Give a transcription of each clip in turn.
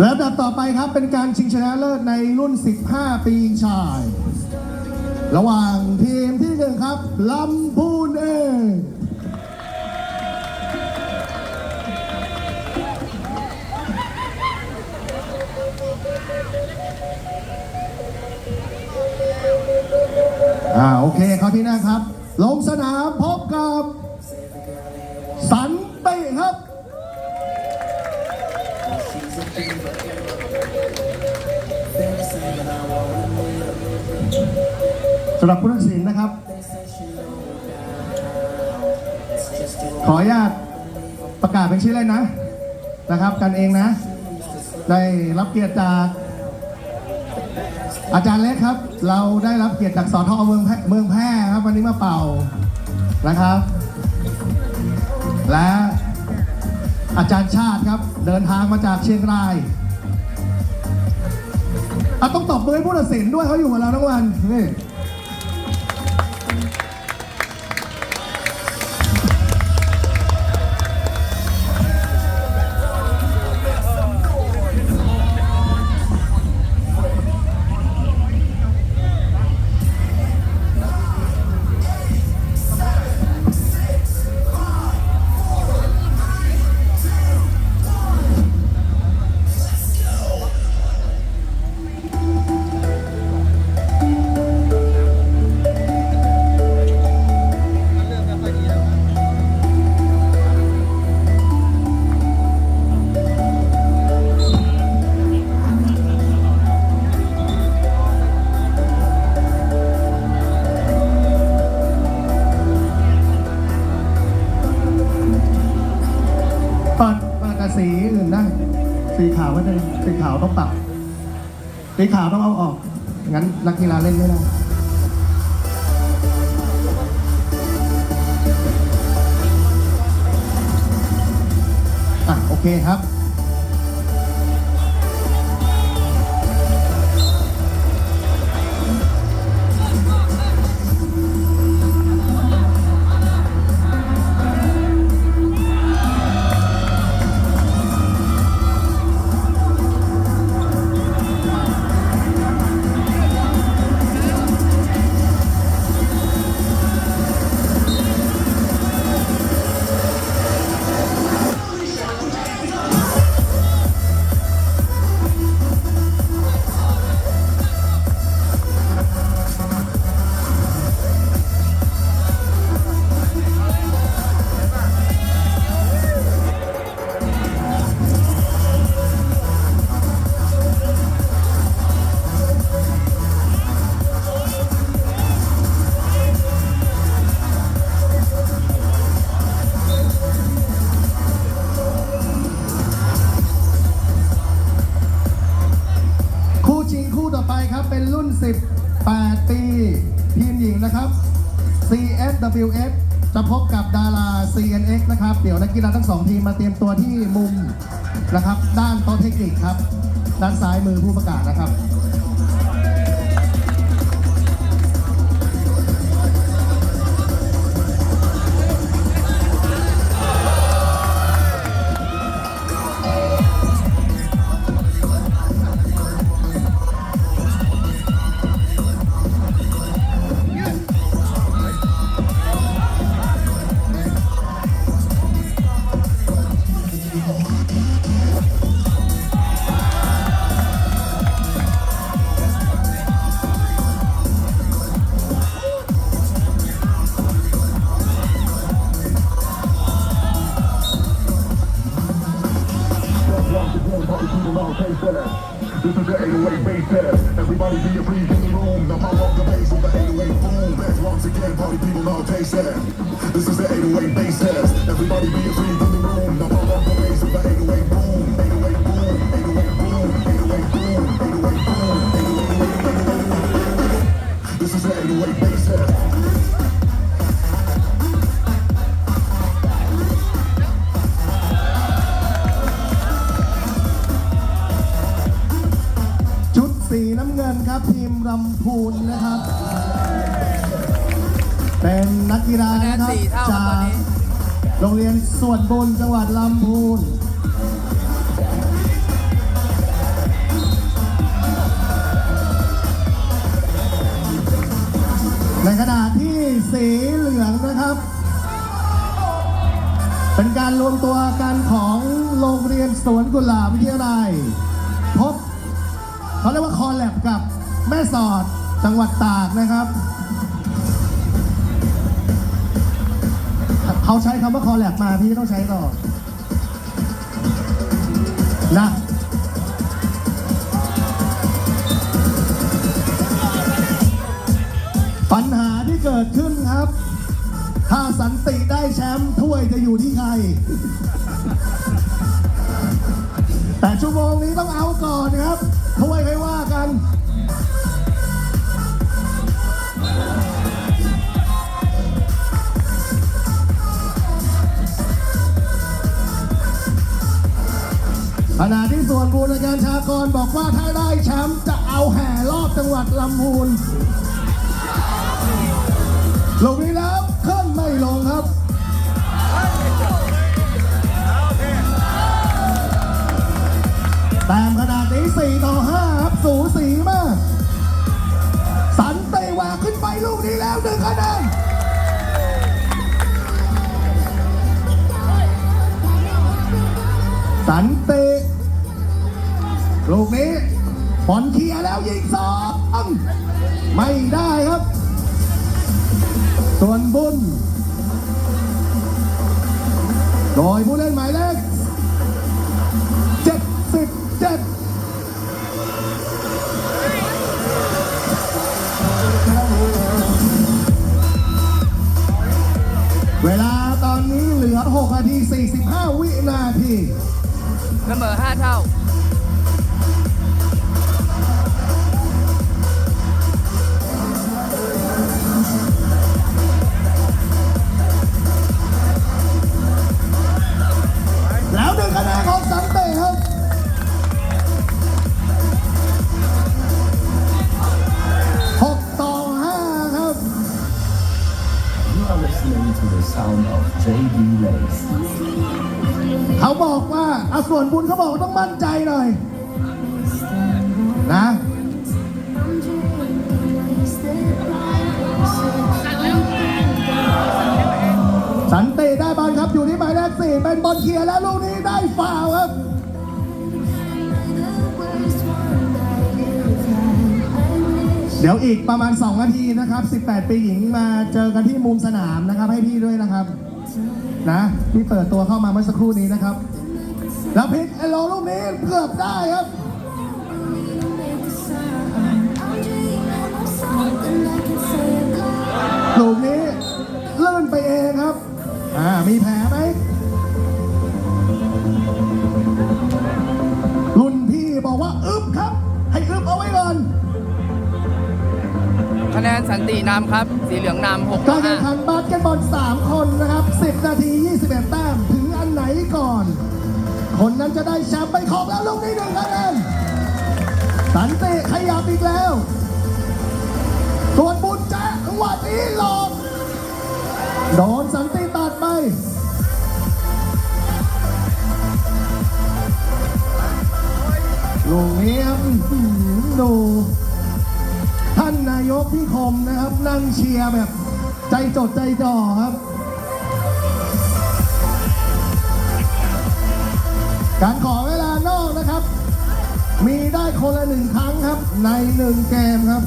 และลำดับต่อไปครับเป็นการชิงชนะเลิศในรุ่น 15 ปีชาย ระหว่างทีมที่หนึ่งครับลำพูนเองอ่าโอเคเขาที่นั่งครับ ลงสนามพบกับ สัน สำหรับผู้ตัดสินนะครับ ขออนุญาตประกาศเป็นชื่อเล่นนะ นะครับ กันเองนะ ได้รับเกียรติจากอาจารย์เล็กครับ เราได้รับเกียรติจากสอทอเมืองแพร่เมืองแพร่ครับ วันนี้มาเป่านะครับ และอาจารย์ชาติครับ เดินทางมาจากเชียงราย อะต้องตอบมือให้ผู้ตัดสินด้วยเขาอยู่กับเราทั้งวันนี่ สีขาวต้องเอาออก งั้นนักกีฬาเล่นไม่ได้อะโอเคครับ นะครับ CSWF จะพบกับดารา CNX นะครับ เดี๋ยวนักกีฬาทั้งสองทีมมาเตรียมตัวที่มุมนะครับ ด้านโต๊ะเทคนิคครับ ด้านซ้ายมือผู้ประกาศนะครับ ส่วนบนจังหวัดลำพูนในขณะที่สีเหลืองนะครับ เป็นการรวมตัวกันของโรงเรียนสวนกุหลาบวิทยาลัยพบเขาเรียกว่าคอลแลบกับแม่สอดจังหวัดตากนะครับ เขาใช้คำว่าคอแลบมาพี่ต้องใช้ต่อนะปัญหาที่เกิดขึ้นครับ ถ้าสันติได้แชมป์ถ้วยจะอยู่ที่ใคร แต่ชั่วโมงนี้ต้องเอาก่อนครับถ้วยไม่ว่ากัน ขณะที่ส่วนบูรการชากรบอกว่าถ้าได้แชมป์จะเอาแห่รอบจังหวัดลำพูนลงนี้แล้วขึ้นไม่ลงครับแต้มขนาดนี้ 4 ต่อ 5 ครับ สูสีมาก สันเตวกขึ้นไปลูกนี้แล้วหนึ่งคะแนนสันเต เคลียร์แล้วยิงสองไม่ได้ครับ ส่วนบุญ โดยผู้เล่นหมายเลข77เวลาตอนนี้เหลือ 6 นาที 45 วินาทีเสมอห้าเท่า sound of JD Lace. เขาบอกว่าอาส่วนบุญเขาบอกว่าต้องมั่นใจหน่อย นะ สันติได้บอลครับอยู่ที่หมายเลขสี่เป็นบอลเคลียร์แล้วลูกนี้ได้ฟาวล์ครับ ดี๋ยวอีกประมาณ 2 นาทีนะครับ 18 ปีหญิงมาเจอกันที่มุมสนามนะครับให้พี่ด้วยนะครับ นะที่เปิดตัวเข้ามาเมื่อสักครู่นี้นะครับ แล้วพิกไอ้โลลูกนี้เกือบได้ครับลูกนี้ลื่นไปเองครับ อ่า มีแผลไหมรุ่นพี่บอกว่าอึบครับ ให้อึบเอาไว้ก่อน คะแนนสันตินำครับ สีเหลืองนำหกต่กาอรแข่ห้างขันบาสเกตบอล3 คนนะครับ 10 นาที 21 แต้ม ถึงอันไหนก่อน คนนั้นจะได้แชมป์ไปของแล้วลูกนี้หนึ่งคะแนนสันติขยับอีกแล้วส่วนบุญแจ๊จังหวะนี้หลอกโดนสันติตัดไปลูกนี้ครับอื้อหือดูท่านนายกพี่คมนะครับ นั่งเชียร์แบบใจจดใจจ่อครับ การขอเวลานอกนะครับ มีได้คนละหนึ่งครั้งครับ ในหนึ่งเกมครับ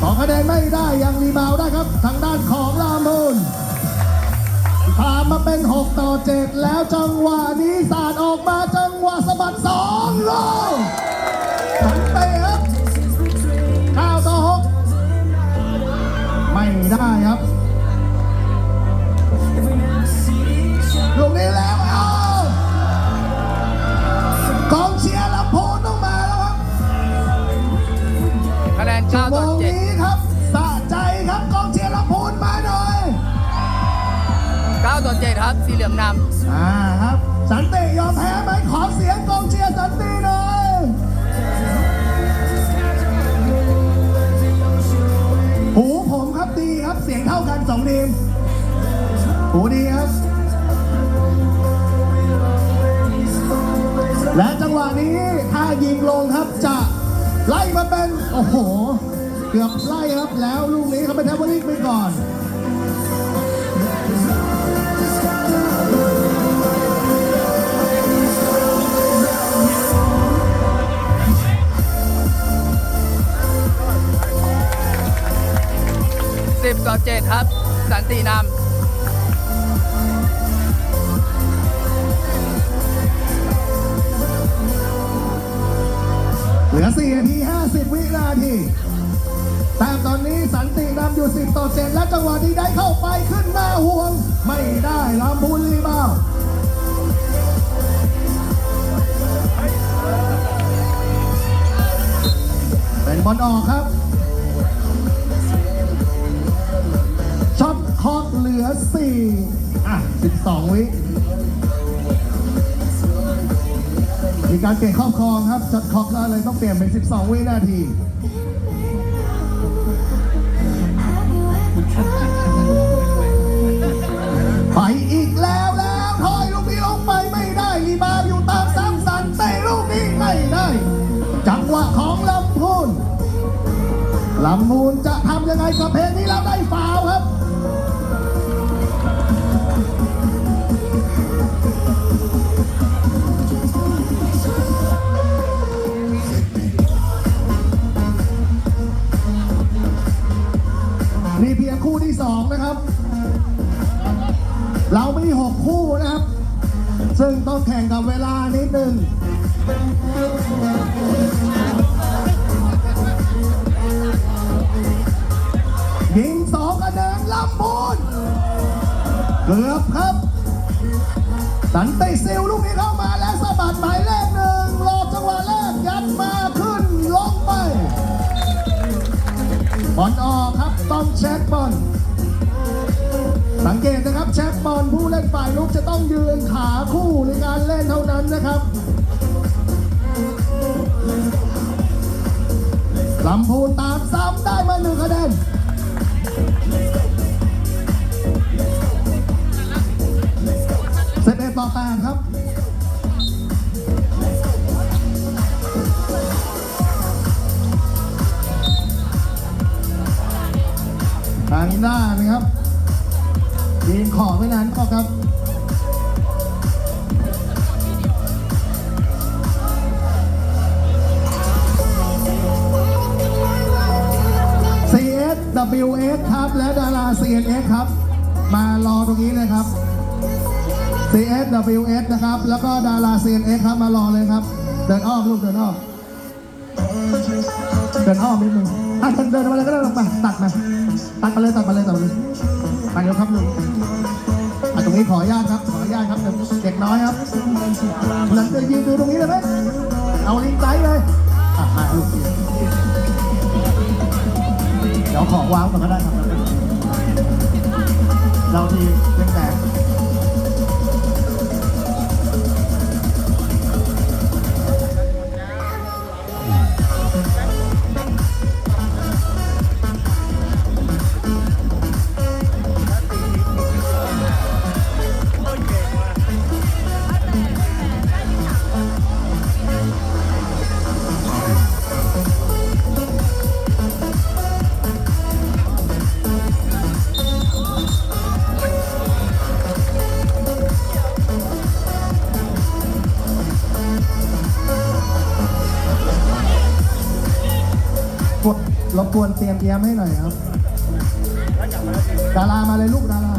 ขอคะแนนไม่ได้ยังรีบาวได้ครับ ทางด้านของลามบูนพามาเป็น 6 ต่อ 7 แล้วจังหวะนี้สาดออกมาจังหวะสะบัดสองโลสันเตะ ชั่ว9โมต่อง7นี้ครับสะใจครับกองเชียร์ลำโพงมาหน่อย9ต่อ7ครับ สีเหลืองนอ่าครับ สันติยอมแพ้ไหมขอเสียงกองเชียร์สันติหน่อยหูผมครับดีครับเสียงเท่ากันสองทีมหูดีครับ และจังหวะนี้ถ้ายิงลงครับจะ ไล่มาเป็น โอ้โห เกือบไล่ครับแล้วลูกนี้เขาไปแทบว่าลิกไปก่อนสิบต่อเจ็ดครับ สันตินเลือ4นาที 50 วินาทีแต่ตอนนี้สันตินำอยู่ 10 ต่อ 7 และจังหวะนี้ได้เข้าไปขึ้นหน้าห่วง ไม่ได้ลำพูนรีบาวเป็นบอลออกครับช็อตคอกเหลือ 4 อะ 12 วิ การเปลี่ยนครอบครองครับช็อตคอกก็เลยต้องเปลี่ยนเป็น 12 วินาทีไปอีกแล้วแล้วถอยลูกนี้ลงไปไม่ได้รีบาอยู่ตามซ้ำสันแต่ลูกนี้ไม่ได้ จังหวะของลำพูนลำพูนจะทำยังไงกับเพลงนี้แล้วได้ฟา องนะครับ เรามีหกคู่นะครับ ซึ่งต้องแข่งกับเวลานิดนึงยิงสองคะแนนลำพูนเกือบครับ สันติซิลลู ลผู้เล่นฝ่ายลุกจะต้องยืนขาคู่ในการเล่นเท่านั้นนะครับลำพูนตามซ้ำได้มาหนึ่งคะแนนารอตรงนี้เลยครับ CSWS นะครับ แล้วก็ดารา CNX ครับมารอเลยครับ เดินอ้อมลูกเดินอ้อมเดินอ้อมนิดนึงอะเดินเดินมาเลยก็ได้ลงมาตัดมาตัดมาเลยตัดมาเลยตัดมาเลยไปเร็วครับลุงอะตรงนี้ขออนุญาตครับขออนุญาตครับเด็กน้อยครับหลังจะยืนดูตรงนี้เลยไหมเอาลิงไซส์เลยอะมาลูกเดี๋ยวขอวางก่อนก็ได้ครับ เราทีเล่นแดง กดรบกวนเตรียมเตรียมให้หน่อยครับ ดารามาเลยลูกดารา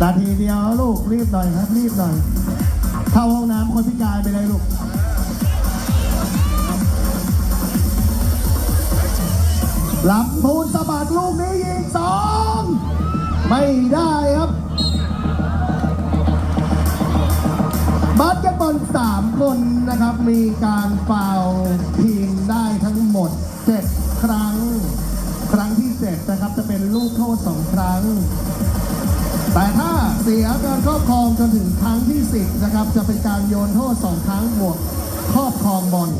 ตาทีเดียวลูกรีบหน่อยครับ รีบหน่อย เข้าห้องน้ำคนพิการไปเลยลูกหลับมูนสะบัดลูกนี้ยิงสอง ไม่ได้ครับ ตบอลสามคนนะครับ มีการฟาวทีมได้ทั้งหมด 7 ครั้ง ครั้งที่ 7 นะครับ จะเป็นลูกโทษ 2 ครั้ง แต่ถ้าเสียการครอบครองจนถึงครั้งที่ 10 นะครับ จะเป็นการโยนโทษ 2 ครั้งบวกครอบครองบอล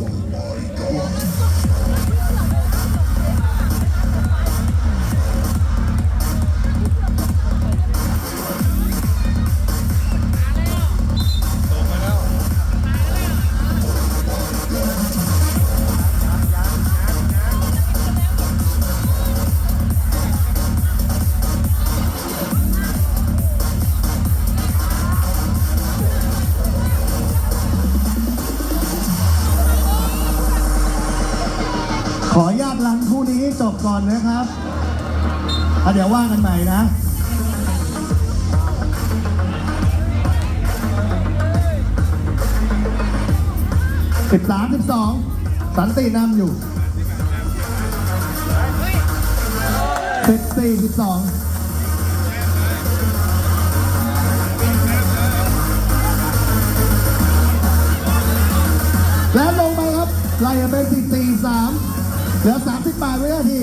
อนนะครับเดี๋ยวว่ากันใหม่นะสิบสามสิบสองสันตินำอยู่สิบสี่สิบสองแล้วลงไปครับไล่เป็นสิบสี่สามเหลือสามสิบแปดวินาที